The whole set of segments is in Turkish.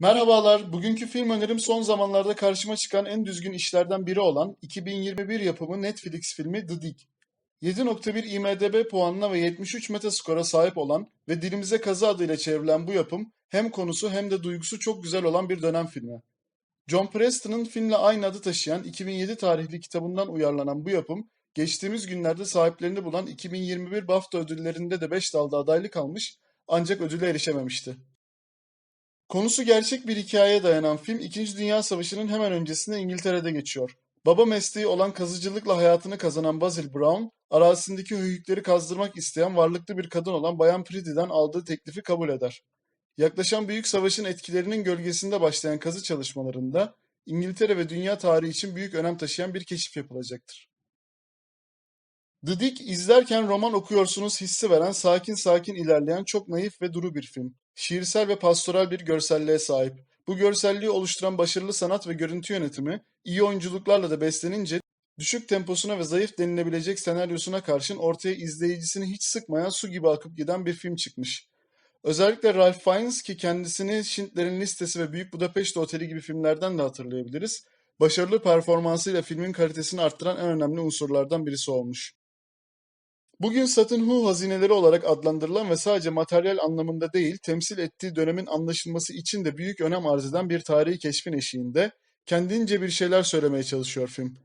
Merhabalar, bugünkü film önerim son zamanlarda karşıma çıkan en düzgün işlerden biri olan 2021 yapımı Netflix filmi The Dig. 7.1 IMDb puanına ve 73 Metascore'a sahip olan ve dilimize kazı adıyla çevrilen bu yapım hem konusu hem de duygusu çok güzel olan bir dönem filmi. John Preston'ın filmle aynı adı taşıyan 2007 tarihli kitabından uyarlanan bu yapım, geçtiğimiz günlerde sahiplerini bulan 2021 BAFTA ödüllerinde de 5 dalda adaylık almış ancak ödüle erişememişti. Konusu gerçek bir hikayeye dayanan film, İkinci Dünya Savaşı'nın hemen öncesinde İngiltere'de geçiyor. Baba mesleği olan kazıcılıkla hayatını kazanan Basil Brown, arazisindeki höyükleri kazdırmak isteyen varlıklı bir kadın olan Bayan Priddy'den aldığı teklifi kabul eder. Yaklaşan Büyük Savaş'ın etkilerinin gölgesinde başlayan kazı çalışmalarında İngiltere ve dünya tarihi için büyük önem taşıyan bir keşif yapılacaktır. The Dig izlerken roman okuyorsunuz hissi veren sakin sakin ilerleyen çok naif ve duru bir film. Şiirsel ve pastoral bir görselliğe sahip. Bu görselliği oluşturan başarılı sanat ve görüntü yönetimi, iyi oyunculuklarla da beslenince düşük temposuna ve zayıf denilebilecek senaryosuna karşın ortaya izleyicisini hiç sıkmayan su gibi akıp giden bir film çıkmış. Özellikle Ralph Fiennes ki kendisini Schindler'in Listesi ve Büyük Budapeşte Oteli gibi filmlerden de hatırlayabiliriz. Başarılı performansıyla filmin kalitesini arttıran en önemli unsurlardan birisi olmuş. Bugün Satın Hu hazineleri olarak adlandırılan ve sadece materyal anlamında değil, temsil ettiği dönemin anlaşılması için de büyük önem arz eden bir tarihi keşfin eşiğinde kendince bir şeyler söylemeye çalışıyor film.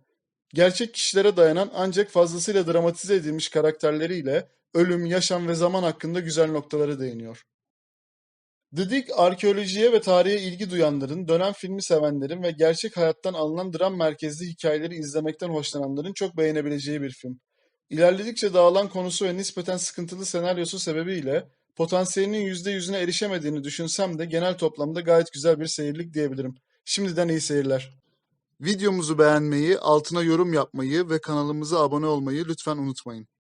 Gerçek kişilere dayanan ancak fazlasıyla dramatize edilmiş karakterleriyle ölüm, yaşam ve zaman hakkında güzel noktaları değiniyor. The Dig, arkeolojiye ve tarihe ilgi duyanların, dönem filmi sevenlerin ve gerçek hayattan alınan dram merkezli hikayeleri izlemekten hoşlananların çok beğenebileceği bir film. İlerledikçe dağılan konusu ve nispeten sıkıntılı senaryosu sebebiyle potansiyelinin %100'üne erişemediğini düşünsem de genel toplamda gayet güzel bir seyirlik diyebilirim. Şimdiden iyi seyirler. Videomuzu beğenmeyi, altına yorum yapmayı ve kanalımıza abone olmayı lütfen unutmayın.